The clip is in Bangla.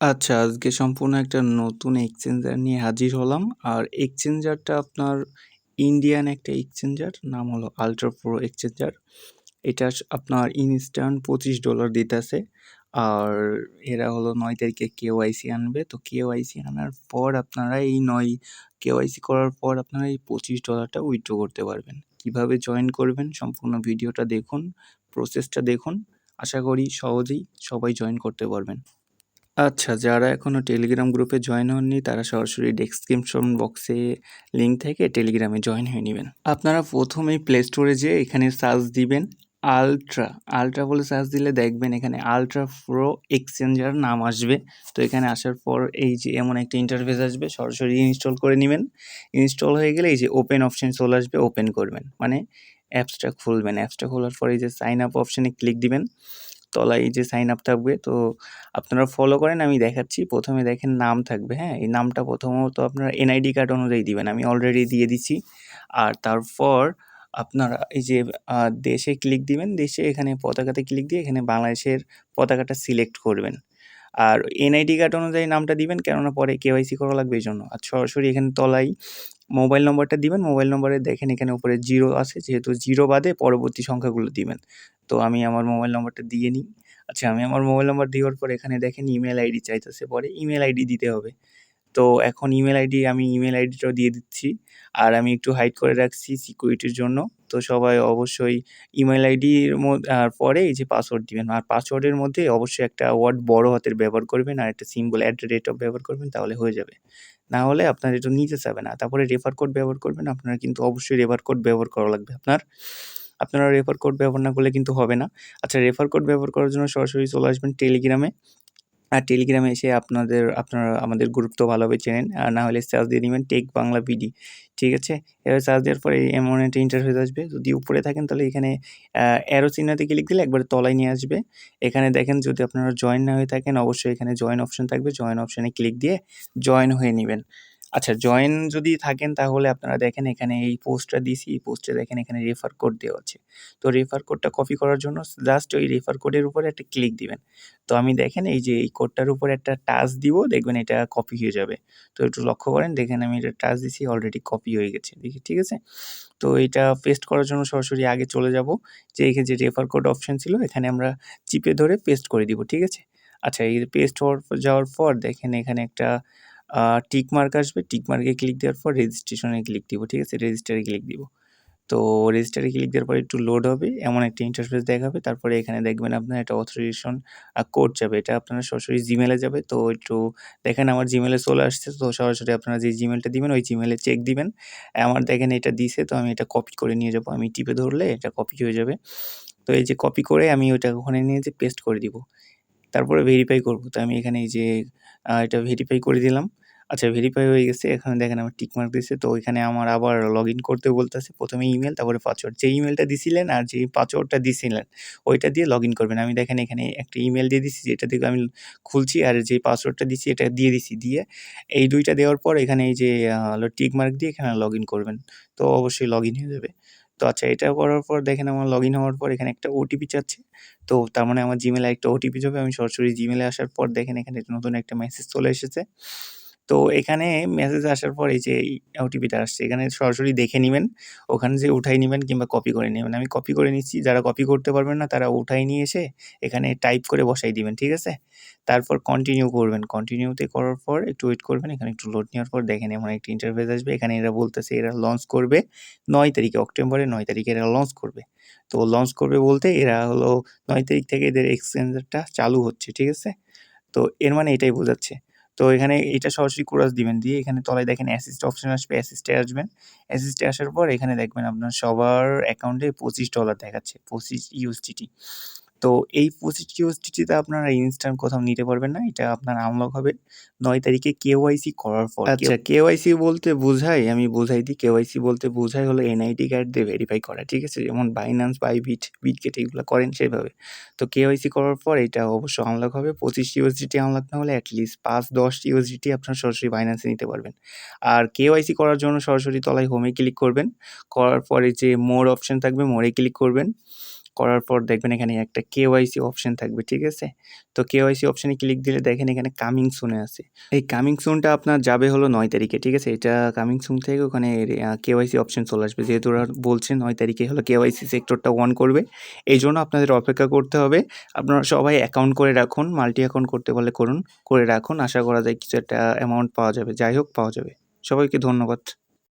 আচ্ছা, আজকে সম্পূর্ণ একটা নতুন এক্সচেঞ্জার নিয়ে হাজির হলাম। আর এক্সচেঞ্জারটা আপনার ইন্ডিয়ান একটা এক্সচেঞ্জার। নাম হলো আল্ট্রা প্রো এক্সচেঞ্জার। এটা আপনার ইনস্ট্যান্ট $25 দিতেছে। আর এরা হলো ৯ তারিখে কেওয়াইসি আনবে। তো কেওয়াইসি আনার পর আপনারা এই ৯ কেওয়াইসি করার পর আপনারা এই $25 টা উইথড্র করতে পারবেন। কীভাবে জয়েন করবেন সম্পূর্ণ ভিডিওটা দেখুন, প্রসেসটা দেখুন। আশা করি সহজেই সবাই জয়েন করতে পারবেন। আচ্ছা, যারা এখনও টেলিগ্রাম গ্রুপে জয়েন হননি তারা সরাসরি ডেসক্রিপশন বক্সে লিঙ্ক থেকে টেলিগ্রামে জয়েন হয়ে নিবেন। আপনারা প্রথমেই প্লে স্টোরে যেয়ে এখানে সার্চ দিবেন আলট্রা আল্ট্রা বলে সার্চ দিলে দেখবেন এখানে আল্ট্রা প্রো এক্সচেঞ্জার নাম আসবে। তো এখানে আসার পর এই যে এমন একটা ইন্টারফেস আসবে সরাসরি ইনস্টল করে নিবেন। ইনস্টল হয়ে গেলে এই যে ওপেন অপশন চলে আসবে, ওপেন করবেন। মানে অ্যাপসটা খুলবেন। অ্যাপসটা খোলার পরে এই যে সাইন আপ অপশানে ক্লিক দিবেন। তলায় এই যে সাইন আপ থাকবে, তো আপনারা ফলো করেন, আমি দেখাচ্ছি। প্রথমে দেখেন নাম থাকবে হ্যাঁ? এই নামটা প্রথমত আপনারা এনআইডি কার্ড অনুযায়ী দিবেন, আমি অলরেডি দিয়ে দিচ্ছি। আর তারপর আপনারা এই যে দেশে ক্লিক দিবেন, দেশে এখানে পতাকাতে ক্লিক দিয়ে এখানে বাংলাদেশের পতাকাটা সিলেক্ট করবেন। আর এনআইডি কার্ড অনুযায়ী নামটা দিবেন, কেননা পরে কেওয়াইসি করা লাগবে, এই জন্য। আর সরাসরি এখানে তলায় মোবাইল নম্বরটা দিবেন, মোবাইল নম্বরে দেখেন এখানে উপরে জিরো আছে, যেহেতু জিরো বাদে পরবর্তী সংখ্যাগুলো দিবেন। তো আমি আমার মোবাইল নম্বরটা দিয়ে নিই। আচ্ছা আমি আমার মোবাইল নম্বর দেওয়ার পর এখানে দেখেন ইমেল আইডি চাইতেছে, পরে ইমেল আইডি দিতে হবে। তো এখন ইমেল আইডি, আমি ইমেল আইডিটাও দিয়ে দিচ্ছি। আর আমি একটু হাইড করে রাখছি সিকিউরিটির জন্য। তো সবাই অবশ্যই ইমেল আইডির মধ্যে পরে এই যে পাসওয়ার্ড দিবেন। আর পাসওয়ার্ডের মধ্যে অবশ্যই একটা ওয়ার্ড বড় হাতের ব্যবহার করবেন, আর একটা সিম্বল অ্যাট রেট অফ ব্যবহার করবেন, তাহলে হয়ে যাবে। না হলে আপনার এটা নিতে চাবে না। তারপরে রেফার কোড ব্যবহার করবেন, আপনারা কিন্তু অবশ্যই রেফার কোড ব্যবহার করা লাগবে আপনার। আপনারা রেফার কোড ব্যবহার না করলে কিন্তু হবে না। আচ্ছা রেফার কোড ব্যবহার করার জন্য সরাসরি চলে আসবেন টেলিগ্রামে আর টেলিগ্রামে এসে আপনাদের, আপনারা আমাদের গ্রুপ তো ভালোভাবে চেনেন। আর না হলে সার্চ দিয়ে নেবেন টেক বাংলা বিডি ঠিক আছে? এবার সার্চ দেওয়ার পরে এমন একটা ইন্টারফেস আসবে। যদি উপরে থাকেন তাহলে এখানে অ্যারো চিহ্নতে ক্লিক দিলে একবার তলায় নিয়ে আসবে। এখানে দেখেন যদি আপনারা জয়েন না হয়ে থাকেন, অবশ্যই এখানে জয়েন অপশন থাকবে। জয়েন অপশানে ক্লিক দিয়ে জয়েন হয়ে নেবেন। আচ্ছা জয়েন যদি থাকেন তাহলে আপনারা দেখেন এখানে এই পোস্টটা দিছি, এই পোস্টে দেখেন এখানে রেফার কোড দেওয়া আছে। তো রেফার কোডটা কপি করার জন্য জাস্ট ওই রেফার কোডের উপরে একটা ক্লিক দিবেন। তো আমি দেখেন এই যে এই কোডটার উপর একটা টাচ দিব, দেখবেন এটা কপি হয়ে যাবে। তো একটু লক্ষ্য করেন, দেখেন আমি এটা টাচ দিছি অলরেডি কপি হয়ে গেছে। দেখি, ঠিক আছে? তো এটা পেস্ট করার জন্য সরাসরি আগে চলে যাব। যে এখানে যে রেফার কোড অপশন ছিল, এখানে আমরা চিপে ধরে পেস্ট করে দিব, ঠিক আছে? আচ্ছা এই পেস্ট হওয়ার, যাওয়ার পর দেখেন এখানে একটা টিক মার্ক আসবে। টিক মার্কে ক্লিক দেওয়ার পর রেজিস্ট্রেশনে ক্লিক দিব, ঠিক আছে? রেজিস্টারে ক্লিক দিব। তো রেজিস্টারে ক্লিক দেওয়ার পর একটু লোড হবে, এমন একটা ইন্টারফেস দেখাবে। তারপরে এখানে দেখবেন আপনার একটা অথরাইজেশন কোড যাবে। এটা আপনার সরাসরি জিমেলে যাবে। তো একটু দেখেন আমার জিমেলে চলে আসছে। তো সরাসরি আপনারা যে জিমেলটা দিবেন, ওই জিমেলে চেক দিবেন। আমার দেখেন এটা দিছে, তো আমি এটা কপি করে নিয়ে যাব। আমি টিপে ধরলে এটা কপি হয়ে যাবে। তো এই যে কপি করে আমি ওইটা ওখানে নিয়ে যে পেস্ট করে দিব। তারপরে ভেরিফাই করব। তো আমি এখানে যে এটা ভেরিফাই করে দিলাম। আচ্ছা ভেরিফাই হয়ে গেছে। এখানে দেখেন আমার টিক মার্ক দিয়েছে। তো এখানে আমার আবার লগ ইন করতে বলতেছে। প্রথমে ইমেল তারপরে পাসওয়ার্ড যে ইমেলটা দিছিলেন আর যে পাসওয়ার্ডটা দিছিলেন, ওইটা দিয়ে লগ ইন করবেন। আমি দেখেন এখানে একটা ইমেল দিয়ে দিছি, যেটা থেকে আমি খুলছি আর যে পাসওয়ার্ডটা দিছি, এটা দিয়ে দিছি। দিয়ে এই দুইটা দেওয়ার পর এখানে এই যে হলো টিক দিয়ে এখানে লগ ইন করবেন। তো অবশ্যই লগ ইন হয়ে যাবে। তো আচ্ছা এটা করার পর দেখেন আমার লগ ইন হওয়ার পর এখানে একটা ওটিপি চাচ্ছে। তো তার মানে আমার জিমেলে একটা ওটিপি যাবে। আমি সরাসরি জিমেলে আসার পর দেখেন এখানে নতুন একটা মেসেজ চলে এসেছে। তো এখানে মেসেজ আসার পর এই যে ওটিপিটা আসছে, এখানে সরাসরি দেখে নেবেন। ওখানে যে উঠাই নেবেন কিংবা কপি করে নেবেন। আমি কপি করে নিচ্ছি, যারা কপি করতে পারবেন না তারা উঠাই নিয়ে এসে এখানে টাইপ করে বসাই দিবেন, ঠিক আছে? তারপর কন্টিনিউ করবেন। কন্টিনিউতে করার পর একটু ওয়েট করবেন, এখানে একটু লোড নেওয়ার পর দেখেন এমন একটা ইন্টারফেস আসবে। এখানে এরা বলতেছে এরা লঞ্চ করবে নয় তারিখে, অক্টোবরের নয় তারিখে এরা লঞ্চ করবে। তো লঞ্চ করবে বলতে এরা হলো নয় তারিখ থেকে এদের এক্সচেঞ্জারটা চালু হচ্ছে, ঠিক আছে? তো এর মানে এটাই বোঝাচ্ছে। তো এখানে এটা সরাসরি কোরাস দিবেন। দিয়ে এখানে তলায় দেখেন অ্যাসিস্ট অপশন আসবে অ্যাসিস্টে আসবেন। অ্যাসিস্টে আসার পর এখানে দেখবেন আপনার সবার অ্যাকাউন্টে পঁচিশ ডলার দেখাচ্ছে, পঁচিশ ইউএসডিটি তো এই পঁচিশ ইউএসডিটিতে আপনারা ইনস্ট্যান্ট কোথাও নিতে পারবেন না, এটা আপনার আনলক হবে। নয় তারিখে কেওয়াইসি করার পর আচ্ছা কেওয়াইসি বলতে বোঝাই, আমি বোঝাই দিই কেওয়াইসি বলতে বোঝাই হলো এনআইডি কার্ড দিয়ে ভেরিফাই করা, ঠিক আছে? যেমন বাইন্যান্স বাইবিট বিটগেট এগুলো করেন সেভাবে। তো কেওয়াইসি করার পর এটা অবশ্য আনলক হবে, পঁচিশ ইউএসডিটি আনলক না হলে অ্যাটলিস্ট পাঁচ, দশ ইউএসডিটি আপনার সরাসরি বাইন্যান্সে নিতে পারবেন। আর কেওয়াইসি করার জন্য সরাসরি তলায় হোমে ক্লিক করবেন, করার পরে যে মোর অপশন থাকবে মোরে ক্লিক করবেন। করার পর দেখবেন এখানে একটা কেওয়াইসি অপশন থাকবে, ঠিক আছে? তো কেওয়াইসি অপশনে ক্লিক দিলে দেখেন এখানে কামিং সুনে আছে। এই কামিং সুনটা আপনার যাবে হলো নয় তারিখে, ঠিক আছে? এটা কামিং সুন থেকে ওখানে কেওয়াইসি অপশন চলে আসবে। যেহেতু ওরা বলছে নয় তারিখে হলো কেওয়াইসি সেক্টরটা অন করবে এই জন্য আপনাদের অপেক্ষা করতে হবে। আপনারা সবাই অ্যাকাউন্ট করে রাখুন মাল্টি অ্যাকাউন্ট করতে পারলে করুন, করে রাখুন। আশা করা যায় কিছু একটা অ্যামাউন্ট পাওয়া যাবে। যাই হোক, পাওয়া যাবে। সবাইকে ধন্যবাদ।